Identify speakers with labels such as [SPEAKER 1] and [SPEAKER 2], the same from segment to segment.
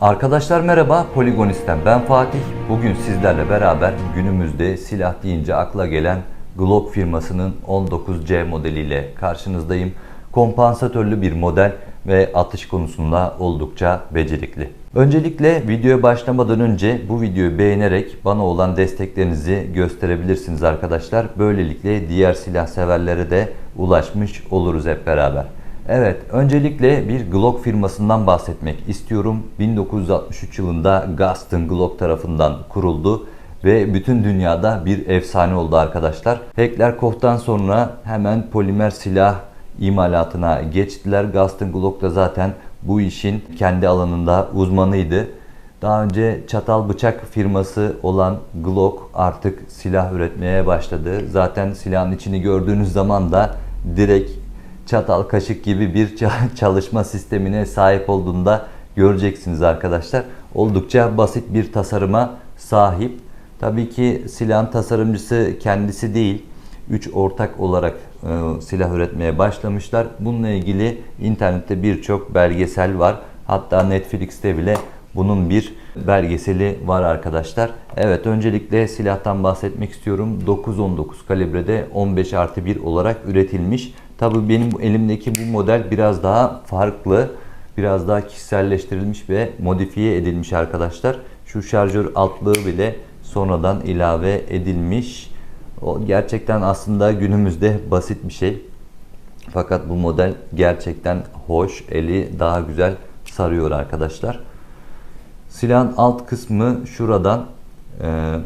[SPEAKER 1] Arkadaşlar merhaba, Poligonist'ten ben Fatih. Bugün sizlerle beraber günümüzde silah deyince akla gelen Glock firmasının 19C modeliyle karşınızdayım. Kompansatörlü bir model ve atış konusunda oldukça becerikli. Öncelikle videoya başlamadan önce bu videoyu beğenerek bana olan desteklerinizi gösterebilirsiniz arkadaşlar. Böylelikle diğer silah severlere de ulaşmış oluruz hep beraber. Evet, öncelikle bir Glock firmasından bahsetmek istiyorum. 1963 yılında Gaston Glock tarafından kuruldu ve bütün dünyada bir efsane oldu arkadaşlar. Heckler-Koch'tan sonra hemen polimer silah imalatına geçtiler. Gaston Glock da zaten bu işin kendi alanında uzmanıydı. Daha önce çatal bıçak firması olan Glock artık silah üretmeye başladı. Zaten silahın içini gördüğünüz zaman da direkt çatal kaşık gibi bir ça- çalışma sistemine sahip olduğunda göreceksiniz arkadaşlar. Oldukça basit bir tasarıma sahip. Tabii ki silahın tasarımcısı kendisi değil. 3 ortak olarak e, silah üretmeye başlamışlar. Bununla ilgili internette birçok belgesel var. Hatta Netflix'te bile bunun bir belgeseli var arkadaşlar. Evet öncelikle silahtan bahsetmek istiyorum. 9.19 kalibrede 15 artı 1 olarak üretilmiş. Tabii benim elimdeki bu model biraz daha farklı. Biraz daha kişiselleştirilmiş ve modifiye edilmiş arkadaşlar. Şu şarjör altlığı bile sonradan ilave edilmiş. O gerçekten aslında günümüzde basit bir şey. Fakat bu model gerçekten hoş. Eli daha güzel sarıyor arkadaşlar. Silahın alt kısmı şuradan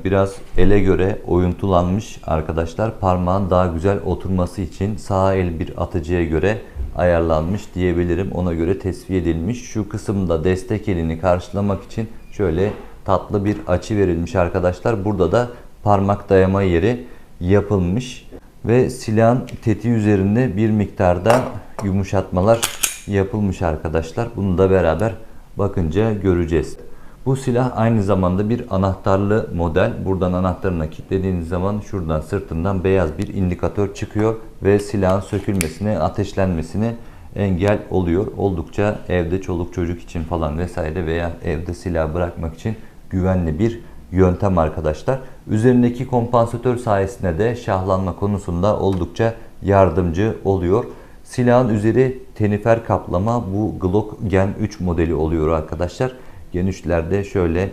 [SPEAKER 1] biraz ele göre oyuntulanmış arkadaşlar. Parmağın daha güzel oturması için sağ el bir atıcıya göre ayarlanmış diyebilirim. Ona göre tesviye edilmiş. Şu kısımda destek elini karşılamak için şöyle tatlı bir açı verilmiş arkadaşlar. Burada da parmak dayama yeri yapılmış ve silahın tetiği üzerinde bir miktarda yumuşatmalar yapılmış arkadaşlar. Bunu da beraber bakınca göreceğiz. Bu silah aynı zamanda bir anahtarlı model. Buradan anahtarına kilitlediğiniz zaman şuradan sırtından beyaz bir indikatör çıkıyor ve silahın sökülmesine, ateşlenmesine engel oluyor. Oldukça evde çoluk çocuk için falan vesaire veya evde silah bırakmak için güvenli bir yöntem arkadaşlar. Üzerindeki kompansatör sayesinde de şahlanma konusunda oldukça yardımcı oluyor. Silahın üzeri tenifer kaplama bu Glock Gen 3 modeli oluyor arkadaşlar. Gen 3'lerde şöyle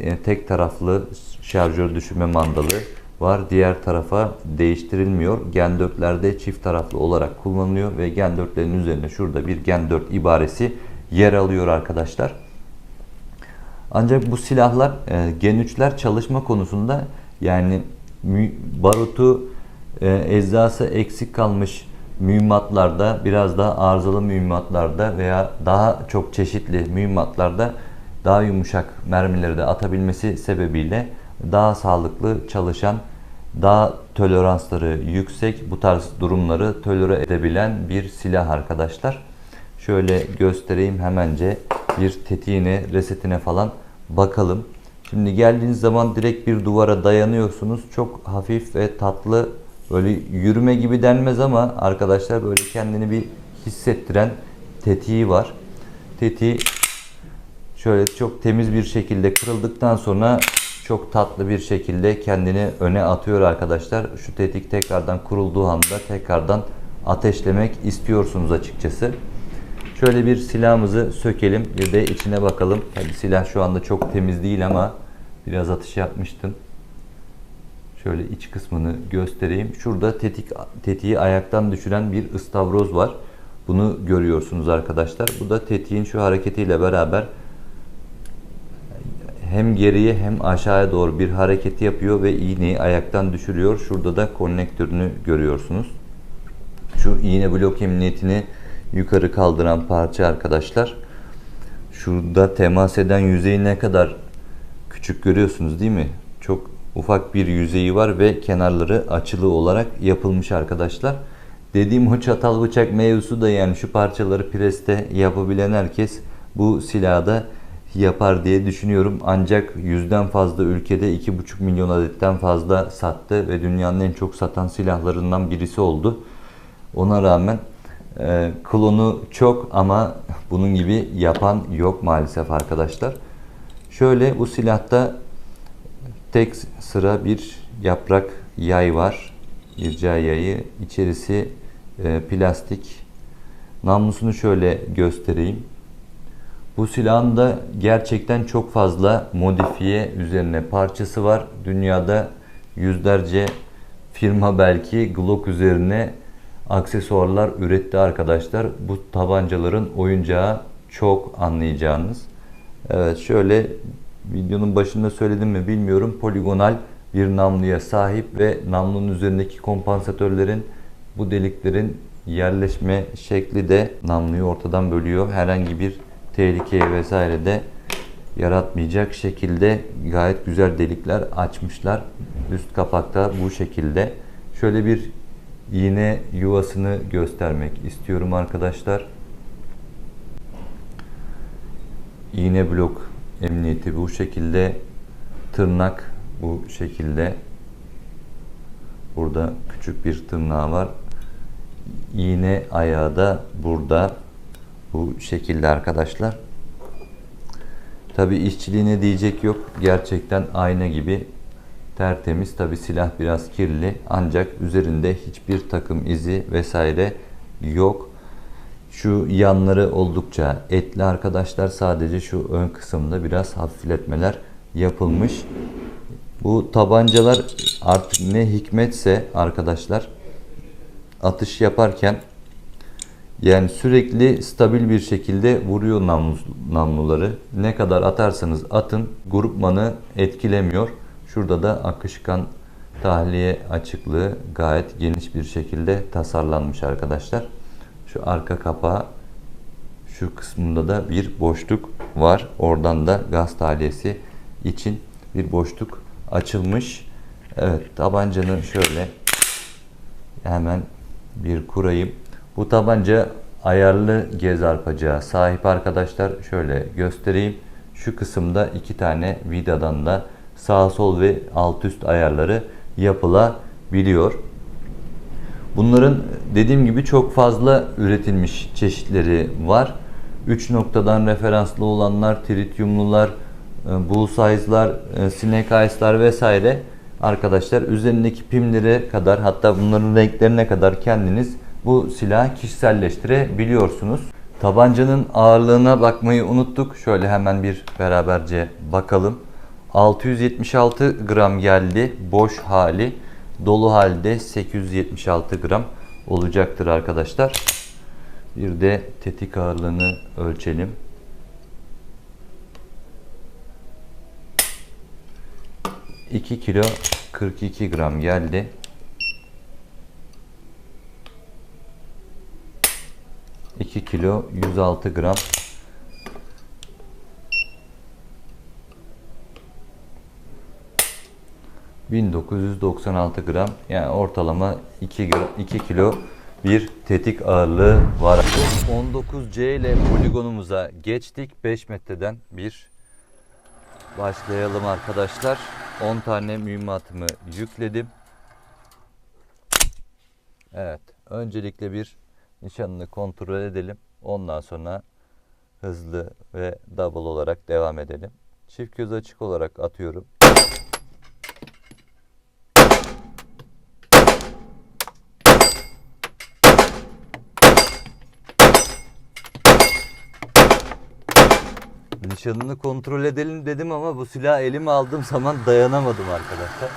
[SPEAKER 1] e, tek taraflı şarjör düşürme mandalı var. Diğer tarafa değiştirilmiyor. Gen 4'lerde çift taraflı olarak kullanılıyor ve Gen 4'lerin üzerine şurada bir Gen 4 ibaresi yer alıyor arkadaşlar. Ancak bu silahlar e, Gen 3'ler çalışma konusunda yani barutu e, eczası eksik kalmış mühimmatlarda biraz daha arızalı mühimmatlarda veya daha çok çeşitli mühimmatlarda daha yumuşak mermileri de atabilmesi sebebiyle daha sağlıklı çalışan daha toleransları yüksek bu tarz durumları tolere edebilen bir silah arkadaşlar. Şöyle göstereyim hemence bir tetiğine, resetine falan bakalım. Şimdi geldiğiniz zaman direkt bir duvara dayanıyorsunuz. Çok hafif ve tatlı böyle yürüme gibi denmez ama arkadaşlar böyle kendini bir hissettiren tetiği var. Tetiği şöyle çok temiz bir şekilde kırıldıktan sonra çok tatlı bir şekilde kendini öne atıyor arkadaşlar. Şu tetik tekrardan kurulduğu anda tekrardan ateşlemek istiyorsunuz açıkçası. Şöyle bir silahımızı sökelim bir de içine bakalım. Tabii silah şu anda çok temiz değil ama biraz atış yapmıştım. Şöyle iç kısmını göstereyim. Şurada tetik tetiği ayaktan düşüren bir ıstavroz var. Bunu görüyorsunuz arkadaşlar. Bu da tetiğin şu hareketiyle beraber hem geriye hem aşağıya doğru bir hareketi yapıyor ve iğneyi ayaktan düşürüyor. Şurada da konnektörünü görüyorsunuz. Şu iğne blok emniyetini yukarı kaldıran parça arkadaşlar. Şurada temas eden yüzeyi ne kadar küçük görüyorsunuz değil mi? Çok ufak bir yüzeyi var ve kenarları açılı olarak yapılmış arkadaşlar. Dediğim o çatal bıçak mevzusu da yani şu parçaları preste yapabilen herkes bu silahı da yapar diye düşünüyorum. Ancak yüzden fazla ülkede 2,5 milyon adetten fazla sattı ve dünyanın en çok satan silahlarından birisi oldu. Ona rağmen e, klonu çok ama bunun gibi yapan yok maalesef arkadaşlar. Şöyle bu silahta tek sıra bir yaprak yay var. İrca yayı. İçerisi e, plastik. Namlusunu şöyle göstereyim. Bu silahın da gerçekten çok fazla modifiye üzerine parçası var. Dünyada yüzlerce firma belki Glock üzerine aksesuarlar üretti arkadaşlar. Bu tabancaların oyuncağı çok anlayacağınız. Evet şöyle videonun başında söyledim mi bilmiyorum. Poligonal bir namluya sahip ve namlunun üzerindeki kompansatörlerin bu deliklerin yerleşme şekli de namluyu ortadan bölüyor. Herhangi bir tehlike vesaire de yaratmayacak şekilde gayet güzel delikler açmışlar. Üst kapakta bu şekilde. Şöyle bir iğne yuvasını göstermek istiyorum arkadaşlar. İğne blok emniyeti bu şekilde. Tırnak bu şekilde. Burada küçük bir tırnağı var. İğne ayağı da burada bu şekilde arkadaşlar. Tabi işçiliğine diyecek yok. Gerçekten ayna gibi tertemiz. Tabi silah biraz kirli ancak üzerinde hiçbir takım izi vesaire yok. Şu yanları oldukça etli arkadaşlar. Sadece şu ön kısımda biraz hafifletmeler yapılmış. Bu tabancalar artık ne hikmetse arkadaşlar atış yaparken yani sürekli stabil bir şekilde vuruyor namlu, namluları. Ne kadar atarsanız atın grupmanı etkilemiyor. Şurada da akışkan tahliye açıklığı gayet geniş bir şekilde tasarlanmış arkadaşlar. Şu arka kapağı şu kısmında da bir boşluk var. Oradan da gaz tahliyesi için bir boşluk açılmış. Evet tabancanın şöyle hemen bir kurayım. Bu tabanca ayarlı gez arpacağı sahip arkadaşlar. Şöyle göstereyim. Şu kısımda iki tane vidadan da sağ sol ve alt üst ayarları yapılabiliyor. Bunların dediğim gibi çok fazla üretilmiş çeşitleri var. 3 noktadan referanslı olanlar, tritiumlular, bullseye'lar, e, snake eyes'lar vesaire arkadaşlar üzerindeki pimlere kadar hatta bunların renklerine kadar kendiniz bu silahı kişiselleştirebiliyorsunuz. Tabancanın ağırlığına bakmayı unuttuk. Şöyle hemen bir beraberce bakalım. 676 gram geldi boş hali. Dolu halde 876 gram olacaktır arkadaşlar. Bir de tetik ağırlığını ölçelim. İki kilo 42 gram geldi. İki kilo 106 gram 1996 gram yani ortalama 2, 2 kilo bir tetik ağırlığı var. 19C ile poligonumuza geçtik. 5 metreden bir başlayalım arkadaşlar. 10 tane mühimmatımı yükledim. Evet. Öncelikle bir nişanını kontrol edelim. Ondan sonra hızlı ve double olarak devam edelim. Çift göz açık olarak atıyorum. Nişanını kontrol edelim dedim ama bu silahı elime aldığım zaman dayanamadım arkadaşlar.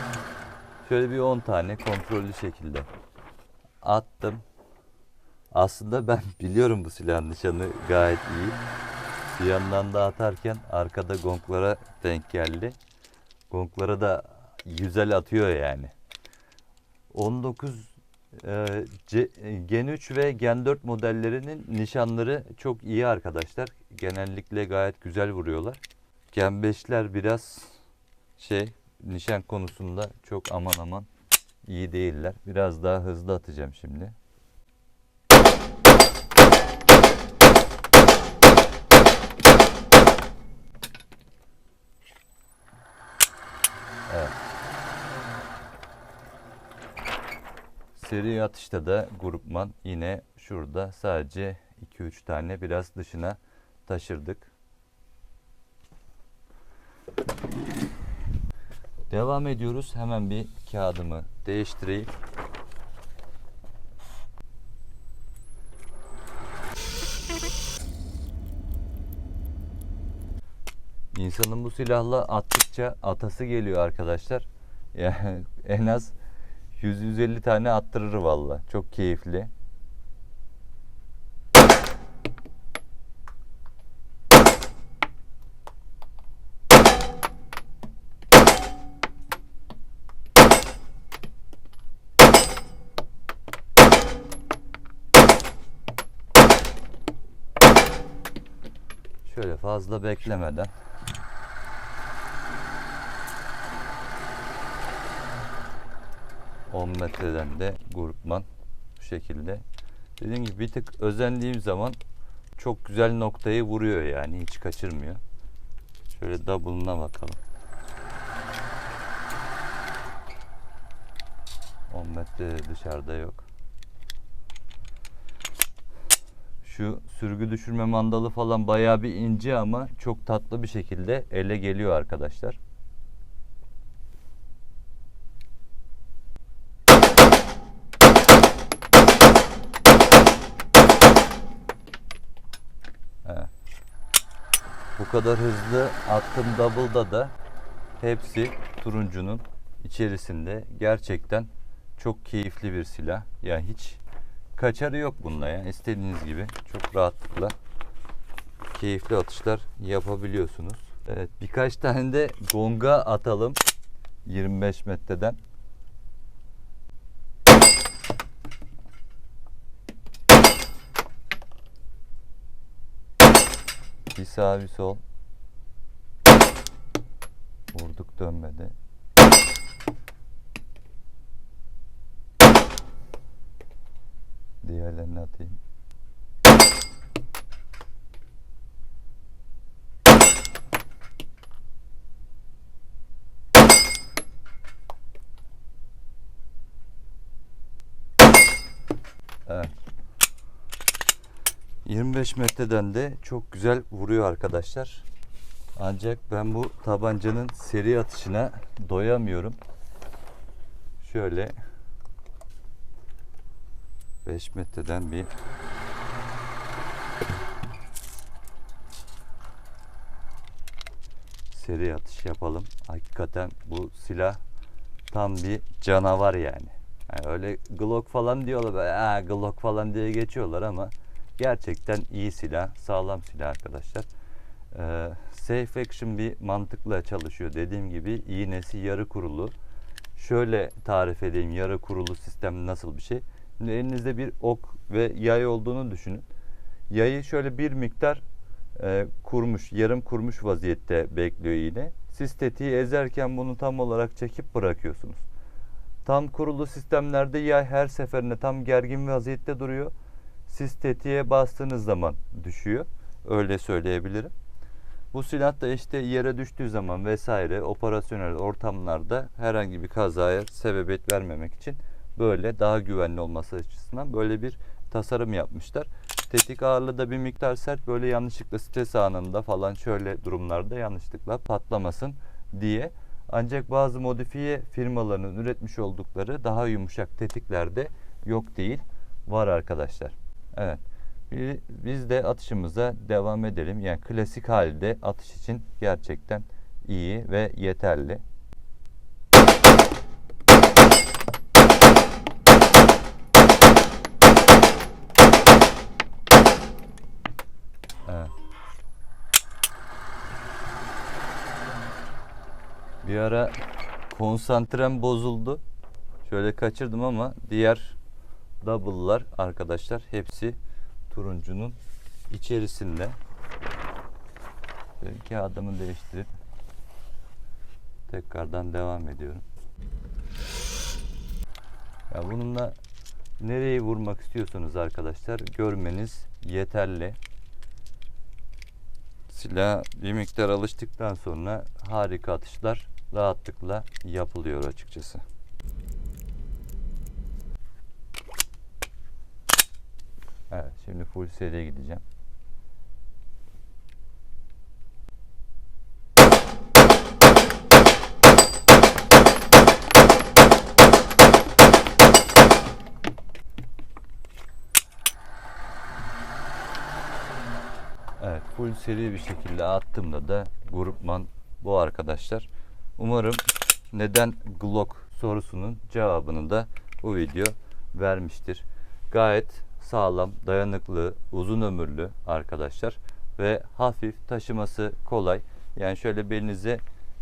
[SPEAKER 1] Şöyle bir 10 tane kontrollü şekilde attım. Aslında ben biliyorum bu silahın nişanı gayet iyi. Bir yandan da atarken arkada gonglara denk geldi. Gonglara da güzel atıyor yani. 19 e, C- Gen 3 ve Gen 4 modellerinin nişanları çok iyi arkadaşlar. Genellikle gayet güzel vuruyorlar. Gen 5'ler biraz şey nişan konusunda çok aman aman iyi değiller. Biraz daha hızlı atacağım şimdi. Seri atışta da grupman yine şurada sadece 2-3 tane biraz dışına taşırdık. Devam ediyoruz. Hemen bir kağıdımı değiştireyim. İnsanın bu silahla attıkça atası geliyor arkadaşlar. Yani en az 100-150 tane attırır valla. Çok keyifli. Şöyle fazla beklemeden ...10 metreden de grupman bu şekilde. Dediğim gibi bir tık özendiğim zaman çok güzel noktayı vuruyor yani hiç kaçırmıyor. Şöyle double'ına bakalım. 10 metre dışarıda yok. Şu sürgü düşürme mandalı falan bayağı bir ince ama çok tatlı bir şekilde ele geliyor arkadaşlar. Bu kadar hızlı attım double'da da hepsi turuncunun içerisinde gerçekten çok keyifli bir silah. Ya hiç kaçarı yok bunda ya. İstediğiniz gibi çok rahatlıkla keyifli atışlar yapabiliyorsunuz. Evet birkaç tane de gonga atalım 25 metreden. Bir sağ bir sol. Vurduk dönmedi. Diğerlerini atayım. Evet. 25 metreden de çok güzel vuruyor arkadaşlar. Ancak ben bu tabancanın seri atışına doyamıyorum. Şöyle 5 metreden bir seri atış yapalım. Hakikaten bu silah tam bir canavar yani. Yani öyle Glock falan diyorlar böyle "Aa, Glock falan diye geçiyorlar ama gerçekten iyi silah, sağlam silah arkadaşlar. Ee, safe action bir mantıkla çalışıyor. Dediğim gibi iğnesi yarı kurulu. Şöyle tarif edeyim yarı kurulu sistem nasıl bir şey. Şimdi elinizde bir ok ve yay olduğunu düşünün. Yayı şöyle bir miktar e, kurmuş, yarım kurmuş vaziyette bekliyor iğne. Siz tetiği ezerken bunu tam olarak çekip bırakıyorsunuz. Tam kurulu sistemlerde yay her seferinde tam gergin vaziyette duruyor. Siz tetiğe bastığınız zaman düşüyor. Öyle söyleyebilirim. Bu silah da işte yere düştüğü zaman vesaire operasyonel ortamlarda herhangi bir kazaya sebebiyet vermemek için böyle daha güvenli olması açısından böyle bir tasarım yapmışlar. Tetik ağırlığı da bir miktar sert böyle yanlışlıkla stres anında falan şöyle durumlarda yanlışlıkla patlamasın diye. Ancak bazı modifiye firmalarının üretmiş oldukları daha yumuşak tetiklerde yok değil var arkadaşlar. Evet. Biz de atışımıza devam edelim. Yani klasik halde atış için gerçekten iyi ve yeterli. Bir ara konsantrem bozuldu. Şöyle kaçırdım ama diğer double'lar arkadaşlar hepsi turuncunun içerisinde. Şöyle kağıdımı değiştirip tekrardan devam ediyorum. Ya bununla nereyi vurmak istiyorsanız arkadaşlar görmeniz yeterli. Silah bir miktar alıştıktan sonra harika atışlar rahatlıkla yapılıyor açıkçası. Evet şimdi full seriye gideceğim. Evet full seri bir şekilde attığımda da grupman bu arkadaşlar. Umarım neden Glock sorusunun cevabını da bu video vermiştir. Gayet sağlam, dayanıklı, uzun ömürlü arkadaşlar ve hafif taşıması kolay. Yani şöyle belinize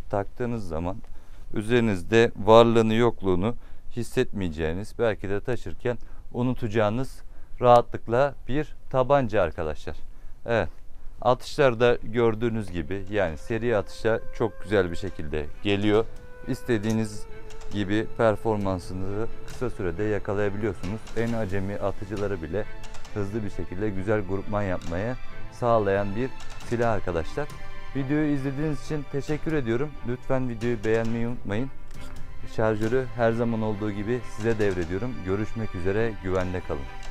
[SPEAKER 1] taktığınız zaman üzerinizde varlığını yokluğunu hissetmeyeceğiniz belki de taşırken unutacağınız rahatlıkla bir tabanca arkadaşlar. Evet. Atışlarda gördüğünüz gibi yani seri atışa çok güzel bir şekilde geliyor. İstediğiniz gibi performansını kısa sürede yakalayabiliyorsunuz. En acemi atıcıları bile hızlı bir şekilde güzel grupman yapmaya sağlayan bir silah arkadaşlar. Videoyu izlediğiniz için teşekkür ediyorum. Lütfen videoyu beğenmeyi unutmayın. Şarjörü her zaman olduğu gibi size devrediyorum. Görüşmek üzere, güvende kalın.